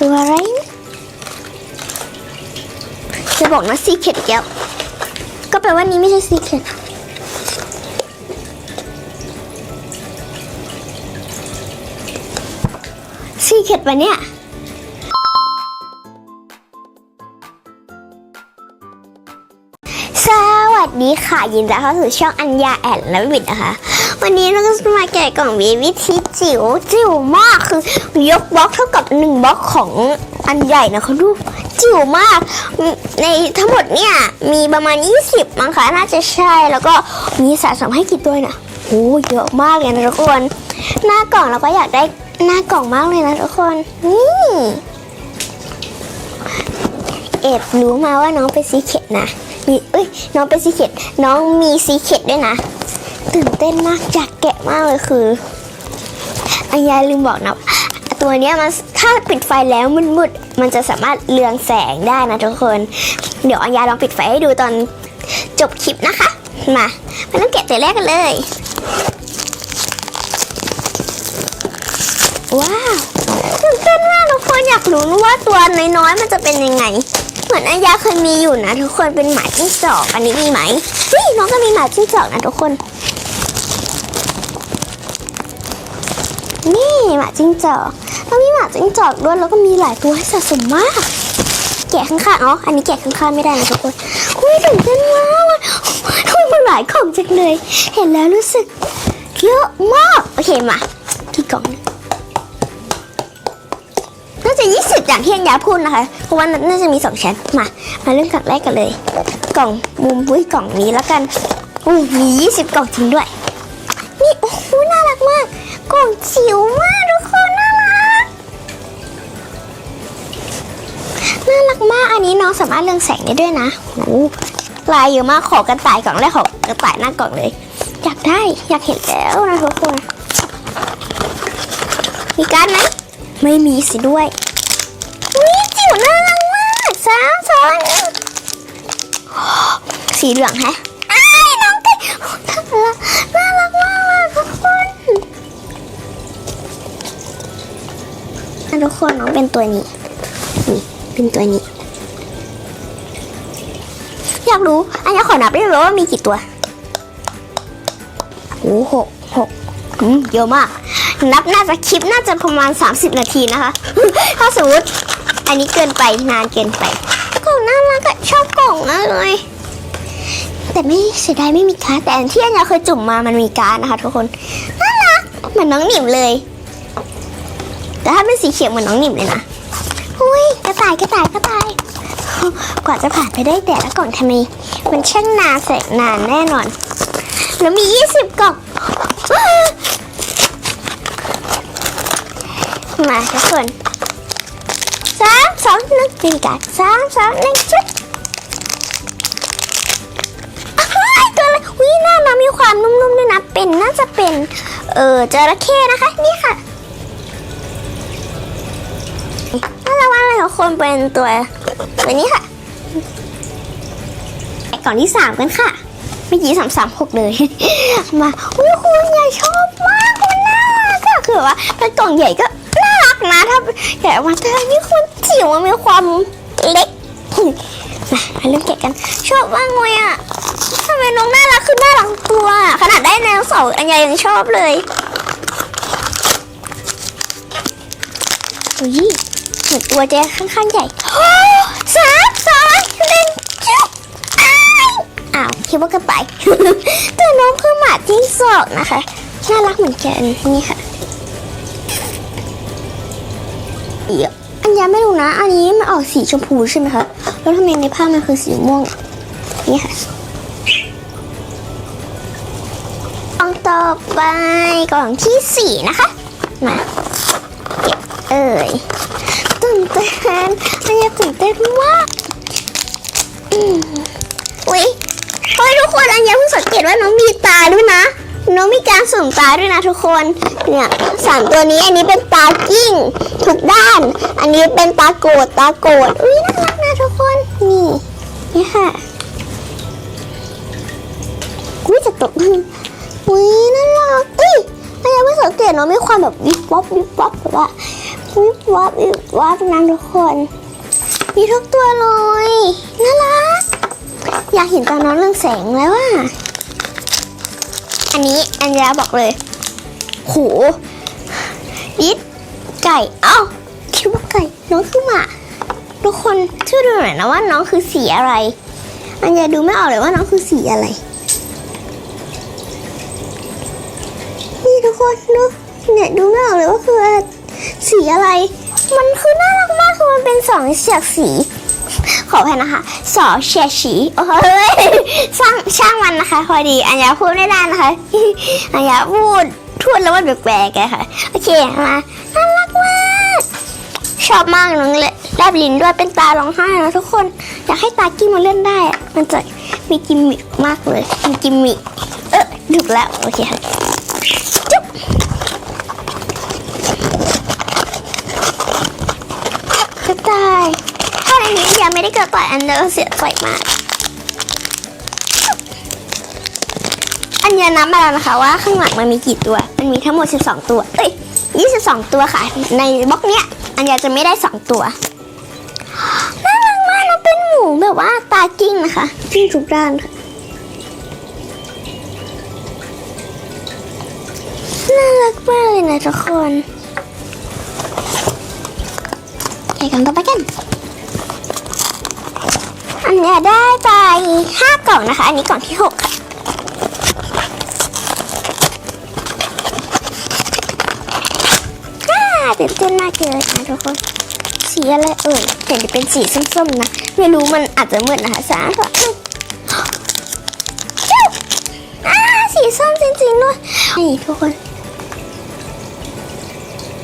ตัวอะไรนะจะบอกนะซีเคดอีกแล้วก็แปลว่านี้ไม่ใช่ซีเคดซีเคดปะเนี่ยสวัสดีค่ะยินดีต้อนรับเข้าสู่ช่องอัญญาแอนและวิดนะคะ วันนี้เราก็จะมาแกะกล่องวีวิธีจิ๋วจิ๋วมากคือยกบล็อกเท่ากับหนึ่งบล็อกของอันใหญ่นะคะดูจิ๋วมาก ในทั้งหมดเนี่ยมีประมาณ 20มั้งคะน่าจะใช่แล้วก็มีสะสมให้กี่ตัวน่ะโอ้เยอะมากเลยนะทุกคนหน้ากล่องเราก็อยากได้หน้ากล่องมากเลยนะทุกคนนี่เอ็บรู้มาว่าน้องเป็นซีเคดนะมีเอ้ยน้องเป็นซีเคดน้องมีซีเคดด้วยนะ ตื่นเต้นมากอยากแกะมากเลยคืออัญญาลืมบอกนะตัวนี้มันถ้าปิดไฟแล้วมืดๆมันจะสามารถเรืองแสงได้นะทุกคน เดี๋ยวอัญญาลองปิดไฟให้ดูตอนจบคลิปนะคะ มามาเริ่มแกะตัวแรกกันเลย ว้าวตื่นเต้นมากทุกคนอยากรู้ว่าตัวน้อยๆมันจะเป็นยังไง เหมือนอัญญาเคยมีอยู่นะ ทุกคนเป็นหมาจิ้งจอก อันนี้มีไหมเฮ้ยน้องก็มีหมาจิ้งจอกนะทุกคน นี่หมาจิ้งจอกแล้วมีหมาจิ้งจอกด้วยแล้วก็มีหลายตัวให้สะสมมาก แกะข้างๆอ๋ออันนี้แกะข้างๆไม่ได้นะทุกคนอุ้ยตื่นเต้นมากอะทำไมมันหลายของจังเลย เห็นแล้วรู้สึกเยอะมากโอเคมากี่กล่องนะน่าจะ 20 อย่างที่อัญญาพูดนะคะ เพราะว่าน่าจะมี 2 ชั้น มา มาเริ่มกล่องแรกกันเลย กล่องมุมบุ้ยกล่องนี้แล้วกันอู้มี 20 กล่องจริงด้วยากกล่องจิ๋วมากทุกคนน่ารัก น่ารักมากอันนี้น้องสามารถเรืองแสงได้ด้วยนะโอ้ลายเยอะมากขอกระต่ายกล่องแรกขอกระต่ายหน้ากล่องเลย อยากได้อยากเห็นแล้วนะทุกคน มีการไหมไม่มีสิด้วยอุ้ยจิ๋วน่ารักมากสามสองหนึ่งสีเหลืองแฮะ ทุกคนน้องเป็นตัวนี้ นี่ เป็นตัวนี้ อยากรู้ อันนี้ขอนับได้ไหมว่ามีกี่ตัวโอ้หกหกอืมเยอะมาก นับน่าจะคลิปน่าจะประมาณ 30 นาทีนะคะ ถ้าสมมติอันนี้เกินไปนานเกินไปกล่องน่ารักอะชอบกล่องมากเลย แต่ไม่เสียดายไม่มีการ์ดแต่ที่อันยาเคยจุ่มมามันมีการ์ดนะคะทุกคนน่ารักเหมือนน้องหนิมเลย แต่ถ้าเป็นสีเขียวเหมือนน้องหนิมเลยนะอุ้ยกระต่ายกระต่ายกระต่าย กว่าจะผ่านไปได้แต่ละกล่องทำไม มันช่างนานแสนนานแน่นอนแล้วมี 20 กล่อง มาทุกคนสามสองหนึ่งเป็นการสามสองหนึ่งจุดอ้ายตัวอะไรวิหน้าน้ำมีความนุ่มๆด้วยนะ เป็นน่าจะเป็น เออจระเข้นะคะ นี่ค่ะ คนเป็นตัวตัวนี้ค่ะไปก่อนที่สามกันค่ะ เมื่อกี้สามสามหกเลย มาอุ้ยคุณใหญ่ชอบมากคุณน่ารักอะคือว่าเป็นกล่องใหญ่ก็น่ารักนะถ้าใหญ่ออกมาแต่มีคนจิ๋วมันมีความเล็กมามาเริ่มแกะกันชอบมากเลยอะทำไมน้องน่ารักคือน่ารักตัว ขนาดได้แนวเสาอันใหญ่ยังชอบเลยอุ้ย เหมือนตัวจะค่อนข้างใหญ่สามสองหนึ่งจุ๊บอ้าวคิดว่ากระต่ายแต่น้องคือหมาจิ้งจอกนะคะน่ารักเหมือนกันนี่ค่ะเดี๋ยวอันยาไม่รู้นะ อันนี้มันออกสีชมพูใช่ไหมคะแล้วทำไมในภาพมันคือสีม่วงนี่ค่ะกล่องต่อไปกล่องที่สี่นะคะมาเก็บเอ่ย นเต้นอันยาตื่นเต้นมากอืมอุ๊ยเฮ้ยทุกคนอันยาเพิ่งสังเกตว่าน้องมีตาด้วยนะ น้องมีการสุ่มตาด้วยนะทุกคน เนี่ยสามตัวนี้อันนี้เป็นตากิ้งทุกด้าน อันนี้เป็นตาโกรธตาโกรธอุ้ยน่ารักนะทุกคน นี่ นี่ค่ะอุ้ยจะตกอุ้ยน่ารักเอ้ยอันยาไม่สังเกตเนาะมีความแบบวิบวับวิบวับแบบว่า วิบวับวิบวับนะทุกคน มีทุกตัวเลยน่ารัก อยากเห็นตอนน้องเรื่องแสงแล้วว่าอันนี้อันยาบอกเลย โหยิดไก่ เอ้าคิดว่าไก่ น้องคือหมาทุกคนช่วยดูหน่อยนะว่าน้องคือสีอะไร อันยาดูไม่ออกเลยว่าน้องคือสีอะไร นี่ทุกคนดูเนี่ยดูไม่ออกเลยว่าคือ สีอะไร มันคือน่ารักมากคือมันเป็นสองเฉดสี ขออภัยนะคะสองเฉดสีโอ้ยช่างช่างมันนะคะ พอดีอันยาพูดไม่ได้นะคะอันยาพูดพูดแล้วมันแปลกๆอะค่ะ โอเคมาน่ารักมากชอบมากน้องเลยแลบลิ้นด้วยเป็นตาร้องไห้นะทุกคน อยากให้ตากิ้งมาเล่นได้ มันจะมีกิมมิคมากเลยมีกิมมิคเออถูกแล้ว โอเคค่ะจุ๊บกระต่ายถ้าใน ไม่ได้กระต่ายอันเดอร์เสียใจมาก อันนี้นับมาแล้วนะคะว่าข้างหลังมันมีกี่ตัว มันมีทั้งหมด 12 ตัว เอ้ย 22 ตัวค่ะ ในบล็อกเนี้ย อันนี้จะไม่ได้ 2 ตัวน่ารักมากนะเป็นหมูแบบว่าตากิ้งนะคะกิ้งทุกด้านค่ะน่ารักมากเลยนะทุกคนไปกันต่อไปกัน เนี้ยได้ไป5กล่องนะคะ อันนี้กล่องที่6ค่ะอ่าตื่นเต้นมากเลยนะทุกคน สีอะไรเอ่ยเห็นจะเป็นสีส้มๆนะ ไม่รู้มันอาจจะมืดนะคะสามสองหนึ่งจุ๊บอ่าสีส้มจริงๆด้วยนี่ทุกคน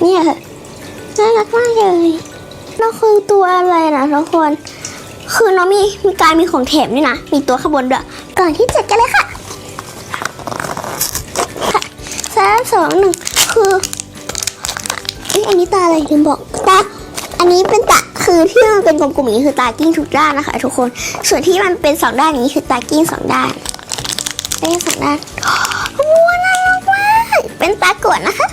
เนี่ยค่ะน่ารักมากเลยแล้วคือตัวอะไรนะทุกคน คือน้องมีมีการมีของแถมด้วยนะ มีตัวขบวนด้วย ก่อนที่จ็ดกันเลยค่ะค่ะสามสองหนึ่งคือเอ้ยอันนี้ตาอะไรลืมบอกตาอันนี้เป็นตาคือที่มันเป็นกลมๆอย่างนี้คือตากิ้งทุกด้านนะคะ ทุกคน ส่วนที่มันเป็นสองด้านนี้คือตากิ้งสองด้านเป็นสองด้านโอ้โหน่ารักมากเป็นตากรวดนะคะ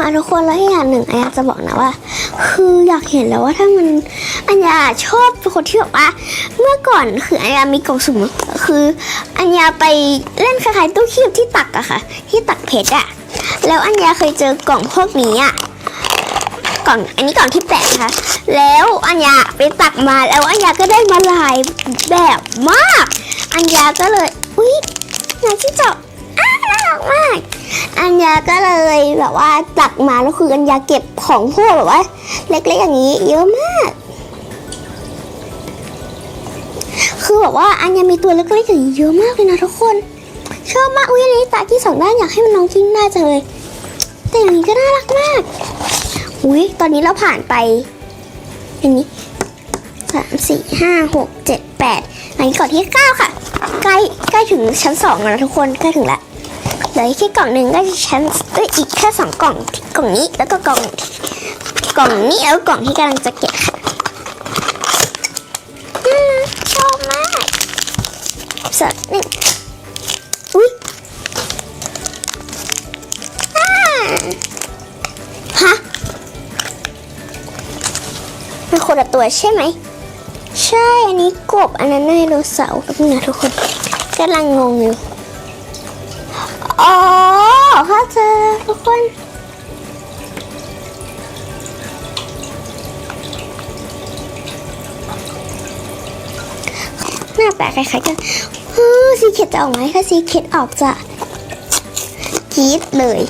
มาทุกคนแล้วอย่างหนึ่งอันอยากจะบอกนะว่า คืออยากเห็นแล้วว่าถ้ามันอันยาชอบเป็นคนที่แบบว่า เมื่อก่อนคืออันยามีกล่องสุ่มคืออันยาไปเล่นคล้ายๆตู้คีบที่ตักอะค่ะ ที่ตักเพชรอะแล้วอันยาเคยเจอกล่องพวกนี้อะกล่องอันนี้กล่องที่แปดนะคะแล้วอัญญาไปตักมาแล้วอัญญาก็ได้มาหลายแบบมาก อัญญาก็เลยอุ๊ยอยากที่เจาะอ้าน่ารักมาก อัญญาก็เลยแบบว่าตักมาแล้วคืออัญญาเก็บของพวกแบบว่า เล็กๆอย่างนี้ เยอะมาก คือแบบว่าอัญญามีตัวเล็กๆอย่างนี้เยอะมากเลยนะทุกคน ชอบมากอุ้ยอันนี้ตาที่สองด้านอยากให้มันน้องกิ้งได้จังเลย แต่อย่างนี้ก็น่ารักมาก อุ้ยตอนนี้เราผ่านไปอันนี้สามสี่ห้าหกเจ็ดแปดอันนี้ก่องที่เก้าค่ะ ใกล้ใกล้ถึงชั้นสองแล้วทุกคนใกล้ถึงละ เหลือแค่กล่องหนึ่งก็จะชั้นเอ้ยอีกแค่สองกล่องกล่องนี้แล้วก็กล่องกล่องนี้แล้วกล่องที่กำลังจะเก็บค่ะชอบมากสักหนึ่งอุ้ยฮะมันคนละตัวใช่ไหม ใช่ อันนี้กบ อันนั้นไดโนเสาร์แบบนี้นะทุกคนกำลังงงอยู่ อ๋อเข้าใจแล้วทุกคนหน้าแปลกคล้ายๆกันเฮ้ซีเค็ดจะออกไหมถ้าซีเค็ดออกจะกรีดเลย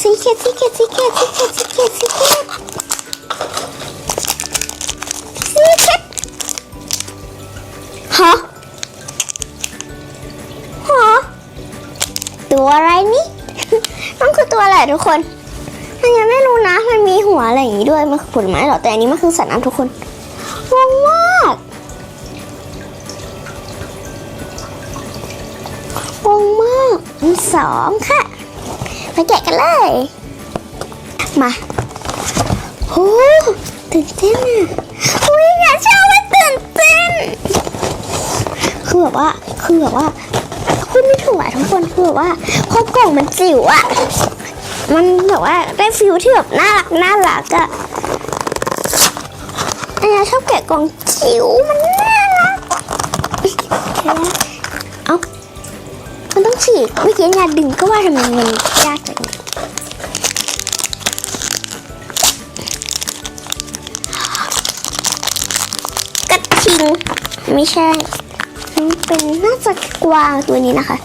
ซีเค็ดซีเค็ดซีเค็ดซีเค็ดซีเค็ดซีเค็ดซีเค็ดฮะ ตัวอะไรนี่ มันคือตัวอะไรทุกคนมันยังไม่รู้นะ มันมีหัวอะไรอย่างนี้ด้วย มันคือผลไม้หรอ แต่อันนี้มันคือสัตว์น้ำทุกคนงงมากงงมากอันสองค่ะ ไปแกะกันเลย มาโอ้ตื่นเต้นอะอุ้ยอย่าเชื่อว่าตื่นเต้น คือแบบว่า คือแบบว่า พูดไม่ถูกอะทุกคนคือแบบว่าพอกล่องมันจิ๋วอะมันแบบว่าได้ฟิลที่แบบน่ารักน่ารักอะอันนี้ชอบแกะกล่องจิ๋วมันน่ารักเอามันต้องฉีกเมื่อกี้ยาดึงก็ว่าทำไมมันยากจังกระทิงไม่ใช่ มันเป็นน่าจะกวางตัวนี้นะคะ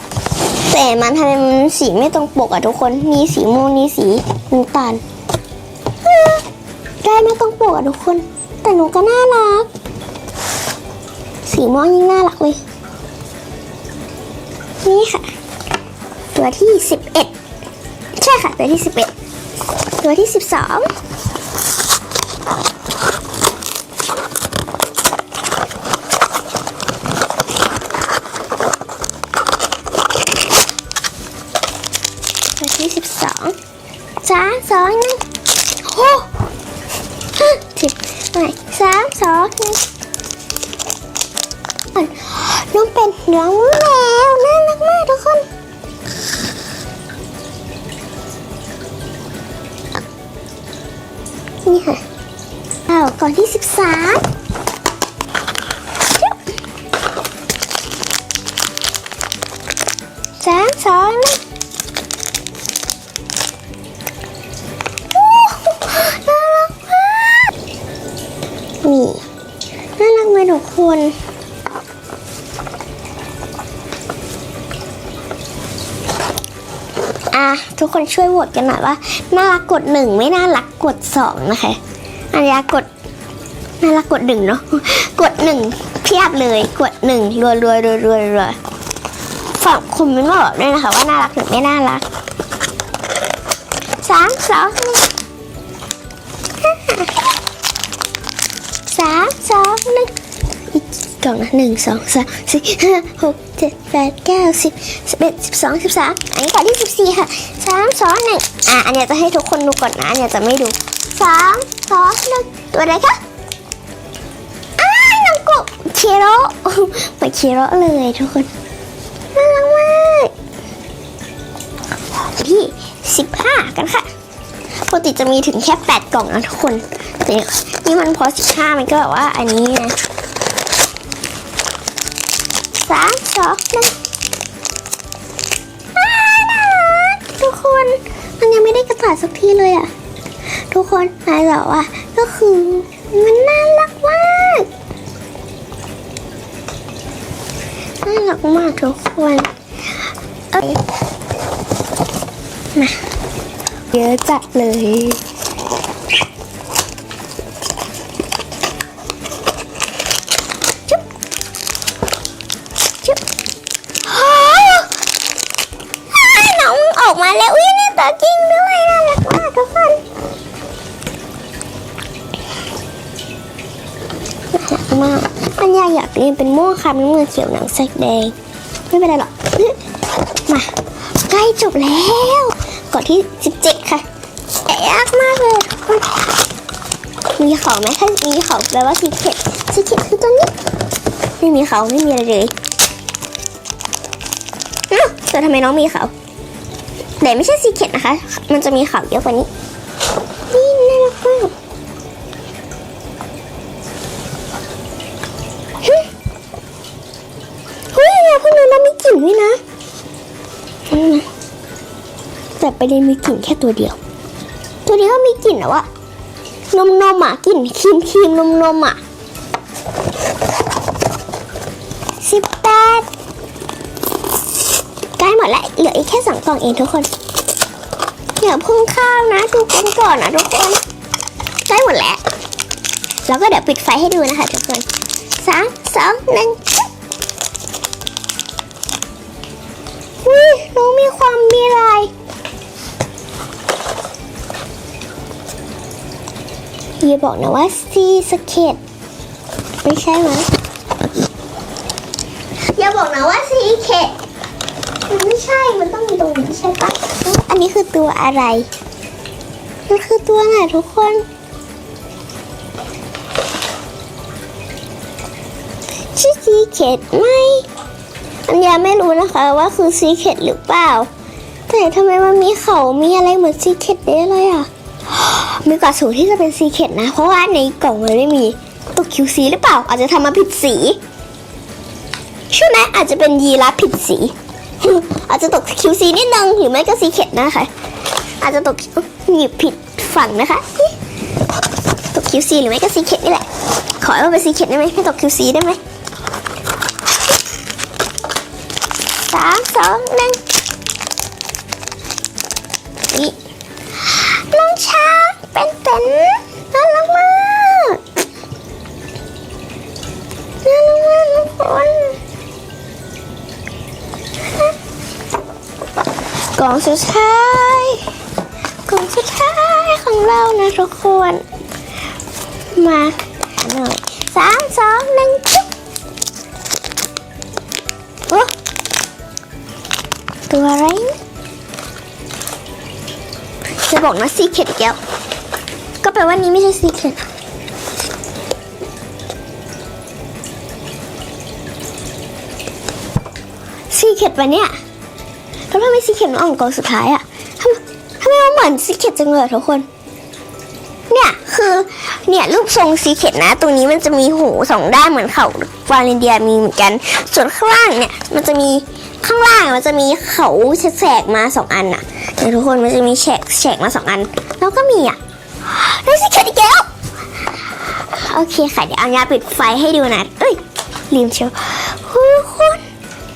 แต่มันทำไมมันสีไม่ตรงปกอะทุกคน มีสีม่วงนี่สีน้ำตาลได้ไม่ตรงปกอะทุกคน แต่หนูก็น่ารัก สีม่วงยิ่งน่ารักเลย นี่ค่ะ ตัวที่สิบเอ็ดใช่ค่ะ ตัวที่สิบเอ็ดตัวที่สิบสอง ที่สิบสองสามสองหนึ่งโอ้สิบไม่สามสองหนึ่งน้องเป็นน้องแมวน่ารักมากทุกคนนี่ค่ะเอาก่อนที่สิบสาม ทุกคนอะทุกคนช่วยโหวตกันหน่อยว่า น่ารักกดหนึ่งไม่น่ารักกดสองนะคะอันยากดน่ารักกดหนึ่งเนาะกดหนึ่งเพียบเลยกดหนึ่งรัวรัวรัวรัวรัวฝากคอมเมนต์มาบอกด้วยนะคะว่าน่ารักหรือไม่น่ารักสามสอง กล่องนะหนึ่งสองสามสี่ห้าหกเจ็ดแปดเก้าสิบสิบเอ็ดสิบสองสิบสามอันนี้ก่อนที่สิบสี่ค่ะสามสองหนึ่งอะอันเนี้ยจะให้ทุกคนดูก่อนนะอันเนี้ยจะไม่ดูสามสองหนึ่งตัวอะไรคะอ้ายน้องกบเคโรเหมือนเคโร่เลยทุกคนน่ารักมากที่สิบห้ากันค่ะปกติจะมีถึงแค่แปดกล่องนะทุกคนแต่นี่มันพอสิบห้ามันก็แบบว่าอันนี้นะ สามสองหนึ่งน่ารักทุกคนมันยังไม่ได้กระต่ายสักทีเลยอะ ทุกคนนายบอกว่าก็คือมันน่ารักมากน่ารักมากทุกคนเอ้ยมาเยอะจัดเลย มากอันยาอยากเรียนเป็นม่วงคำน้ำเงินเขียวหนังแสกแดง ไม่เป็นไรหรอก มา ใกล้จบแล้ว ก่อนที่ 17 ค่ะแต่ยากมากเลย มีเขาไหมถ้ามีเขาแปลว่าสีเข็ดสีเข็ดคือตัวนี้ ไม่มีเขาไม่มีอะไรเลยอ้าวแต่ทำไมน้องมีเขา แต่ไม่ใช่ซีเค็ดนะคะ มันจะมีเขาเยอะกว่านี้น่ารักมากฮึเฮ้ยเนี่ยพวกนั้นมันมีกลิ่น ด้วยนะนี่นะแต่ประเด็นมีกลิ่นแค่ตัวเดียว ตัวนี้ก็มีกลิ่นแต่ว่านมนมอะกลิ่นครีมครีมนมนมอะสิบแปดใกล้หมดแล้วเหลืออีกแค่สองกล่องเองทุกคนอย่าพุ่งข้าวนะดูกันก่อนนะทุกคนใกล้หมดแล้ว แล้วก็เดี๋ยวปิดไฟให้ดูนะคะทุกคนสามสองหนึ่ง ความมีลายอย่าบอกนะว่าซีสเก็ตไม่ใช่ไหมอย่าบอกนะว่าซีเค็ดมันไม่ใช่ มันต้องมีตรงนี้ใช่ปะอันนี้คือตัวอะไร มันคือตัวไหนทุกคน ชื่อซีเค็ดไหม อันยาไม่รู้นะคะว่าคือซีเคดหรือเปล่า แต่ทำไมมันมีเขามีอะไรเหมือนซีเคดเด้เลยอะมีกว่าสูงที่จะเป็นซีเคดนะ เพราะว่าในกล่องมันไม่มีตกคิวซีหรือเปล่า อาจจะทำมาผิดสีใช่ไหมอาจจะเป็นยีราฟผิดสี อาจจะตกคิวซีนิดนึงหรือไม่ก็ซีเคดนะคะอาจจะตกหยิบผิดฝั่งนะคะ ตกคิวซีหรือไม่ก็ซีเคดนี่แหละ ขอให้มันเป็นซีเคดได้ไหมไม่ตกคิวซีได้ไหมสามส องหนึ่งนี่น้องช้างเป็นเป็นน่ารักมากน่ารักมากทุกคนกล่องสุดท้ายกล่องสุดท้ายของเรานะทุกคน มาหน่อยสามสองหนึ่ง บอกนะซีเคดอีกแล้ว ก็แปลว่านี้ไม่ใช่ซีเคดซีเคดปะเนี่ยแล้วทำไมซีเคดมันออกกองสุดท้ายอะทำทำไมมันเหมือนซีเคดจังเลยทุกคน เนี่ยคือเนี่ยรูปทรงซีเคดนะ ตรงนี้มันจะมีหูสองด้านเหมือนเขาวาเลนเดียมีเหมือนกัน ส่วนข้างล่างเนี่ยมันจะมี ข้างล่างมันจะมีเขาแฉกมาสองอันน่ะเดี๋ยวทุกคนมันจะมีแฉกแฉกมาสองอัน แล้วก็มีอะได้ซีเคดอีกแล้วโอเคค่ะเดี๋ยวเอายาปิดไฟให้ดูนะเอ้ยลืมเชียวทุกคน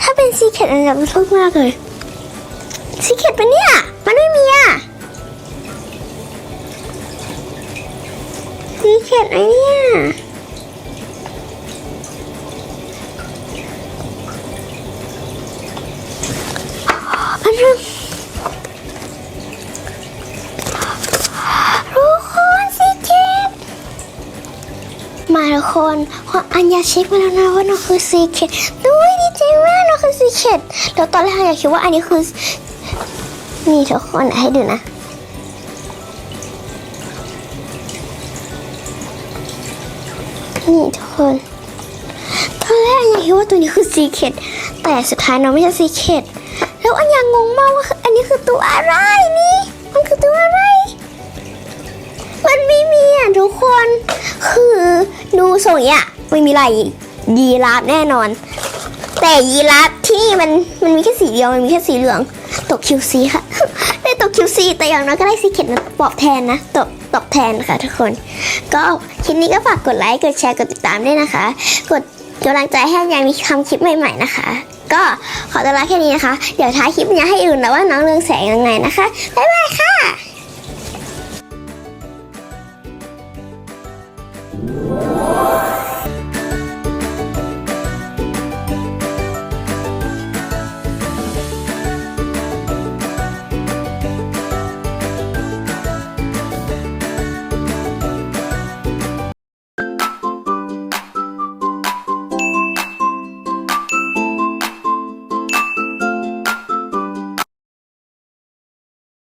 ถ้าเป็นซีเคดอันจะทุกมากเลยซีเคดปะเนี่ยมันไม่มีอะซีเข็ดไอเนี่ย เพราะอัญญาเช็คมาแล้วนะว่าน้องคือซีเข็ดด้วยดีใจมากน้องคือซีเข็ดแล้วตอนแรกอัญญาคิดว่าอันนี้คือนี่ทุกคนให้ดูนะนี่ทุกคนตอนแรกอันยังคิดว่าตัวนี้คือซีเคดแต่สุดท้ายน้องไม่ใช่ซีเคดแล้วอันยังงงมากว่าอันนี้คือตัวอะไรนี่มันคือตัวอะไร มันไม่มีอะทุกคน คือดูทรงเนี่ย ไม่มีไรยีราฟแน่นอน แต่ยีราฟที่นี่มันมันมีแค่สีเดียวมันมีแค่สีเหลือง ตกคิวซีค่ะ ได้ตกคิวซีแต่อย่างน้อยก็ได้ซีเข็ดมาปอบแทนนะตบตอบแทนค่ะทุกคน ก็คลิปนี้ก็ฝากกดไลค์กดแชร์กดติดตามด้วยนะคะ กดกำลังใจให้ยังมีทำคลิปใหม่ ๆนะคะ ก็ขอตัวลาแค่นี้นะคะ เดี๋ยวท้ายคลิปนี้ให้อื่นนะว่าน้องเรืองแสงยังไงนะคะบ๊ายบายค่ะ